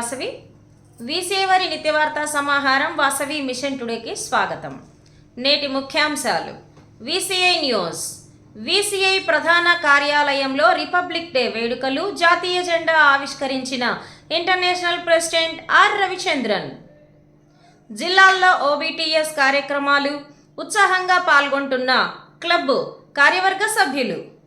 వాసవి విసేవరి నిత్యవార్తా సమాహారం వాసవి మిషన్ టుడేకి స్వాగతం. నేటి ముఖ్యాంశాలు. VCI news. విసిఐ ప్రధాన కార్యాలయంలో రిపబ్లిక్ డే వేడుకలు జాతీయ జెండా ఆవిష్కరించిన ఇంటర్నేషనల్ ప్రెసిడెంట్ ఆర్ రవిచంద్రన్. జిల్లాల్లో ఓబీటీఎస్ కార్యక్రమాలు ఉత్సాహంగా పాల్గొంటున్న క్లబ్ కార్యవర్గ సభ్యులు.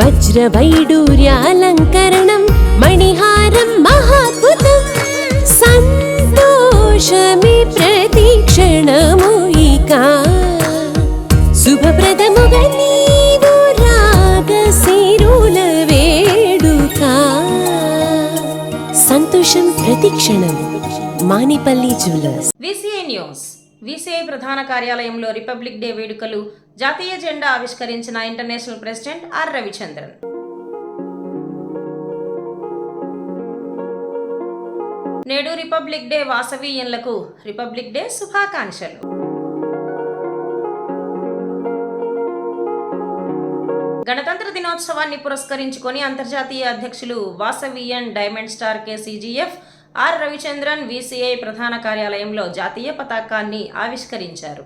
వజ్ర వజ్రవైడూర్యాలంకరణం మణిహారం మహాద్భుతం సంతోషమి ప్రతిక్షణము ఇక శుభప్రదముగా నీవు రాగశిరుల వేడుక సంతోషం ప్రతిక్షణం Manipalli jewellers VCI news VCI ప్రధాన కార్యాలయంలో రిపబ్లిక్ డే వేడుకలు జాతీయ జెండా ఆవిష్కరించిన ఇంటర్నేషనల్ ప్రెసిడెంట్ ఆర్ రవిచంద్రన్. నేడు రిపబ్లిక్ డే వాసవీయులకు రిపబ్లిక్ డే శుభాకాంక్షలు. గణతంత్ర దినోత్సవాన్ని పురస్కరించుకొని అంతర్జాతీయ అధ్యక్షులు Vasavian diamond star KCGF R Ravichandran VCI ప్రధాన కార్యాలయంలో జాతీయ పతాకాన్ని ఆవిష్కరించారు.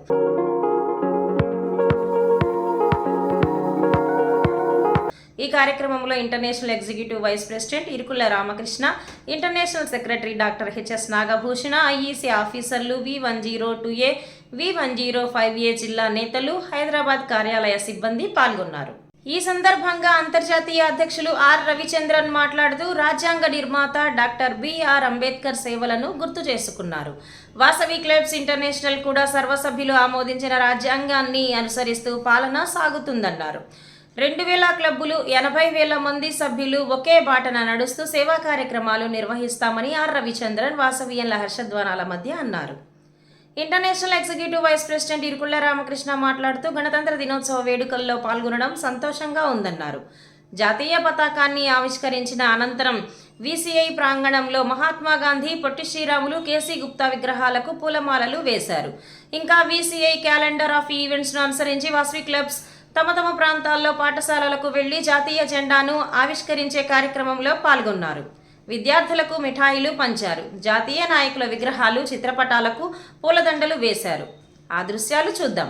ఈ కార్యక్రమంలో international executive vice president Irukula Ramakrishna international secretary doctor HS Nagabhushana IEC ఆఫీసర్లు V one zero two A V one zero five A జిల్లా నేతలు హైదరాబాద్ కార్యాలయ సిబ్బంది పాల్గొన్నారు. ఈ సందర్భంగా అంతర్జాతీయ అధ్యక్షులు ఆర్ రవిచంద్రన్ మాట్లాడుతూ రాజ్యాంగ నిర్మాత డాక్టర్ బిఆర్ అంబేద్కర్ సేవలను గుర్తు చేసుకున్నారు. వాసవి క్లబ్స్ ఇంటర్నేషనల్ కూడా సర్వసభ్యులు ఆమోదించిన రాజ్యాంగాన్ని అనుసరిస్తూ పాలన సాగుతుందన్నారు. రెండు వేల క్లబ్బులు ఎనభై వేల మంది సభ్యులు ఒకే బాటన నడుస్తూ సేవా కార్యక్రమాలు నిర్వహిస్తామని ఆర్ రవిచంద్రన్ వాసవియన్ల హర్షధ్వానాల మధ్య అన్నారు. International executive vice president Irukulla Ramakrishna మాట్లాడుతూ గణతంత్ర దినోత్సవ వేడుకల్లో పాల్గొనడం సంతోషంగా ఉందన్నారు. జాతీయ పతాకాన్ని ఆవిష్కరించిన అనంతరం వీసీఐ ప్రాంగణంలో మహాత్మా గాంధీ పొట్టి శ్రీరాములు కేసీ గుప్తా విగ్రహాలకు పూలమాలలు వేశారు. ఇంకా వీసీఐ క్యాలెండర్ ఆఫ్ ఈవెంట్స్ను అనుసరించి వాస్వి క్లబ్స్ తమ తమ ప్రాంతాల్లో పాఠశాలలకు వెళ్ళి జాతీయ జెండాను ఆవిష్కరించే కార్యక్రమంలో పాల్గొన్నారు. విద్యార్థులకు మిఠాయిలు పంచారు. జాతీయ నాయకుల విగ్రహాలు చిత్రపటాలకు పూలదండలు వేశారు. ఆ దృశ్యాలు చూద్దాం.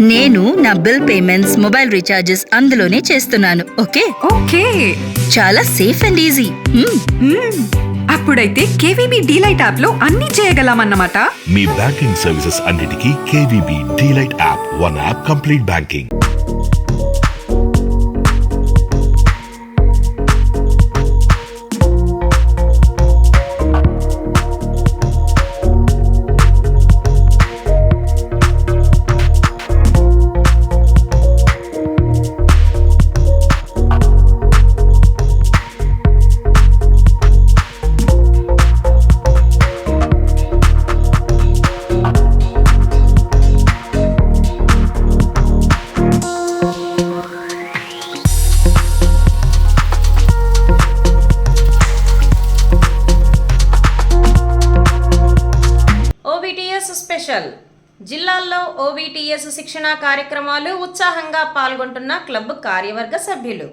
నేను నా బిల్ పేమెంట్స్ మొబైల్ రీఛార్జెస్ అందులోనే చేస్తున్నాను ఓకే? ఓకే. చాలా సేఫ్ అండ్ ఈజీ. మ్మ్. అప్పుడైతే కేవీబీ డీలైట్ యాప్లో అన్ని చేయగలమన్నమాట. మీ బ్యాంకింగ్ సర్వీసెస్ అన్నిటికీ KVB DLite app one app complete banking. OBTS శిక్షణ కార్యక్రమాలు ఉత్సాహంగా పాల్గొంటున్న క్లబ్ కార్యవర్గ సభ్యులు.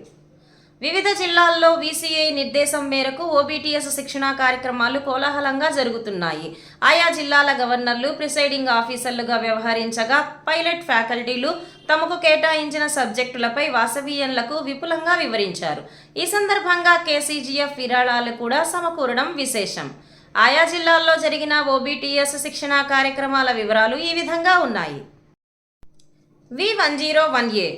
వివిధ జిల్లాల్లో వీసీఐ నిర్దేశం మేరకు ఓబీటీఎస్ శిక్షణ కార్యక్రమాలు కోలాహలంగా జరుగుతున్నాయి. ఆయా జిల్లాల గవర్నర్లు ప్రిసైడింగ్ ఆఫీసర్లుగా వ్యవహరించగా పైలట్ ఫ్యాకల్టీలు తమకు కేటాయించిన సబ్జెక్టులపై వాసవీయన్లకు విపులంగా వివరించారు. ఈ సందర్భంగా కేసీజీఎఫ్ విరాళాలు కూడా సమకూరడం విశేషం. ఆయా జిల్లాల్లో జరిగిన ఓబీటీఎస్ శిక్షణ కార్యక్రమాల వివరాలు ఈ విధంగా ఉన్నాయి. V one zero one A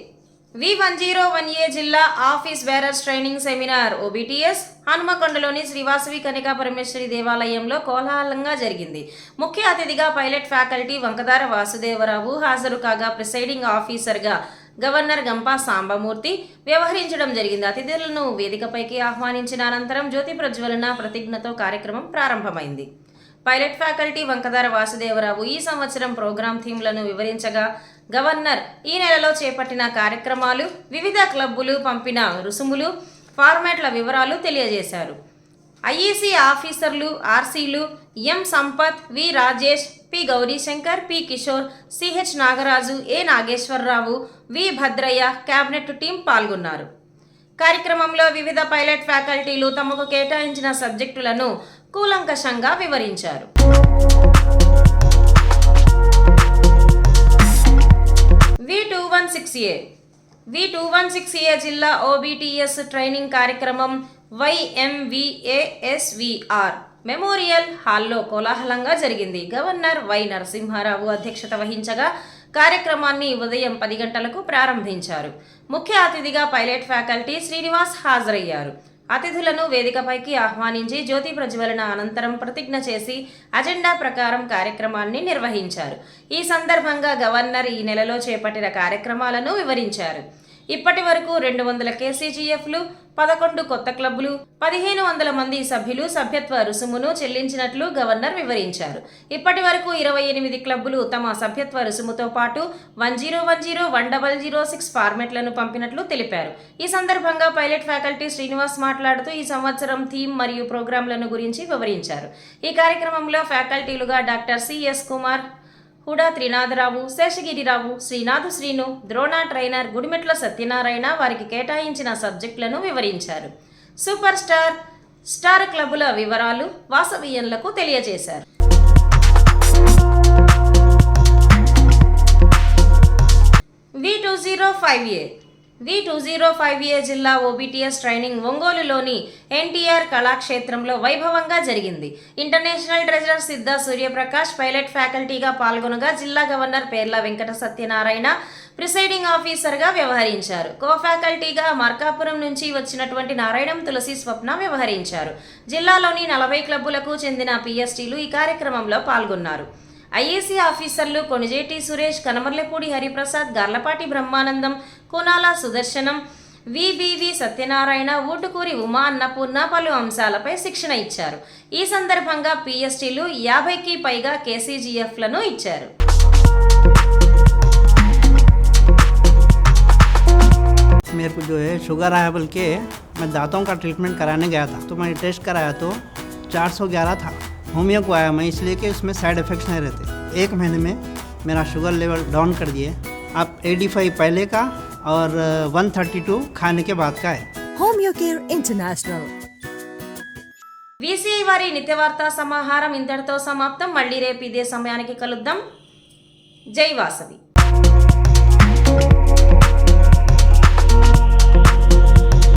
V one zero one A జిల్లా office bearers training seminar OBTS హనుమకొండలోని Sri Vasavi Kanika Parameshwari దేవాలయంలో కోలాహలంగా జరిగింది. ముఖ్య అతిథిగా పైలట్ ఫ్యాకల్టీ వంకదార వాసుదేవరావు హాజరు కాగా ప్రిసైడింగ్ ఆఫీసర్గా గవర్నర్ గంపా సాంబమూర్తి వ్యవహరించడం జరిగింది. అతిథులను వేదికపైకి ఆహ్వానించిన అనంతరం జ్యోతి ప్రజ్వలన ప్రతిజ్ఞతో కార్యక్రమం ప్రారంభమైంది. పైలట్ ఫ్యాకల్టీ వంకదార వాసుదేవరావు ఈ సంవత్సరం ప్రోగ్రాం థీమ్లను వివరించగా గవర్నర్ ఈ నెలలో చేపట్టిన కార్యక్రమాలు వివిధ క్లబ్బులు పంపిన రుసుములు ఫార్మాట్ల వివరాలు తెలియజేశారు. ఐఈసీ ఆఫీసర్లు ఆర్సీలు M Sampath V Rajesh P Gowrishankar P Kishore CH Nagaraju A Nageswararao V Bhadraiah cabinet team పాల్గొన్నారు. కార్యక్రమంలో వివిధ పైలట్ ఫ్యాకల్టీలు తమకు కేటాయించిన సబ్జెక్టులను కూలంకషంగా వివరించారు. V two one six A V two one six A జిల్లా ఓబిటిఎస్ ట్రైనింగ్ కార్యక్రమం వైఎంవిఏఎస్విఆర్ మెమోరియల్ హాల్లో కోలాహలంగా జరిగింది. గవర్నర్ వై నరసింహారావు అధ్యక్షత వహించగా కార్యక్రమాన్ని ఉదయం పది గంటలకు ప్రారంభించారు. ముఖ్య అతిథిగా పైలట్ ఫ్యాకల్టీ శ్రీనివాస్ హాజరయ్యారు. అతిథులను వేదికపైకి ఆహ్వానించి జ్యోతి ప్రజ్వలన అనంతరం ప్రతిజ్ఞ చేసి అజెండా ప్రకారం కార్యక్రమాన్ని నిర్వహించారు. ఈ సందర్భంగా గవర్నర్ ఈ నెలలో చేపట్టిన కార్యక్రమాలను వివరించారు. ఇప్పటి వరకు రెండు వందల కేసీజీఎఫ్లు పదకొండు కొత్త క్లబ్లు పదిహేను వందల మంది సభ్యులు సభ్యత్వ రుసుమును చెల్లించినట్లు గవర్నర్ వివరించారు. ఇప్పటి వరకు ఇరవై ఎనిమిది క్లబ్బులు తమ సభ్యత్వ రుసుముతో పాటు one zero one zero one double zero six ఫార్మెట్లను పంపినట్లు తెలిపారు. ఈ సందర్భంగా పైలట్ ఫ్యాకల్టీ శ్రీనివాస్ మాట్లాడుతూ ఈ సంవత్సరం థీమ్ మరియు ప్రోగ్రాంలను గురించి వివరించారు. ఈ కార్యక్రమంలో ఫ్యాకల్టీలుగా డాక్టర్ సిఎస్ కుమార్ కూడా త్రినాథరావు శేషగిరిరావు శ్రీనాథు శ్రీను ద్రోణ ట్రైనర్ గుడిమెట్ల సత్యనారాయణ వారికి కేటాయించిన సబ్జెక్టులను వివరించారు. సూపర్ స్టార్ స్టార్ క్లబ్బుల వివరాలు వాసవీయంలకు తెలియజేశారు. V two zero five A V two zero five A జిల్లా ఓబిటిఎస్ ట్రైనింగ్ ఒంగోలులోని ఎన్టీఆర్ కళాక్షేత్రంలో వైభవంగా జరిగింది. ఇంటర్నేషనల్ ట్రెజరర్ సిద్ధ సూర్యప్రకాష్ పైలట్ ఫ్యాకల్టీగా పాల్గొనగా జిల్లా గవర్నర్ పేర్ల వెంకట సత్యనారాయణ ప్రిసైడింగ్ ఆఫీసర్గా వ్యవహరించారు. కో ఫ్యాకల్టీగా మార్కాపురం నుంచి వచ్చినటువంటి నారాయణం తులసి స్వప్న వ్యవహరించారు. జిల్లాలోని నలభై క్లబ్బులకు చెందిన పిఎస్టీలు ఈ కార్యక్రమంలో పాల్గొన్నారు. ఐఏసీ ఆఫీసర్లు కొణిజేటి సురేష్ కనమర్లపూడి హరిప్రసాద్ గార్లపాటి బ్రహ్మానందం కోనాల సుదర్శనం విబివి సత్యనారాయణ ఊటుకూరి ఉమా అన్నపూర్ణ పలు అంశాలపై శిక్షణ ఇచ్చారు ఈ సందర్భంగా పిఎస్టీలు యాభైకి పైగా కేసీజీఎఫ్లను ఇచ్చారు मेरे को जो है शुगर आया बोल के मैं दांतों का ट्रीटमेंट कराने गया था तो मैंने टेस्ट कराया तो 411 था होमियो को आया मैं इसलिए कि उसमें साइड इफ़ेक्ट्स नहीं रहते एक महीने में मेरा शुगर लेवल डाउन कर दिए अब 85 पहले का और 132 खाने के बाद का है Home Care International. వీసీఐ వారి నిత్యవార్తా సమాహారం ఇంతటితో సమాప్తం మళ్ళీ రేపు ఇదే సమయానికి కలుద్దాం జై వాసవి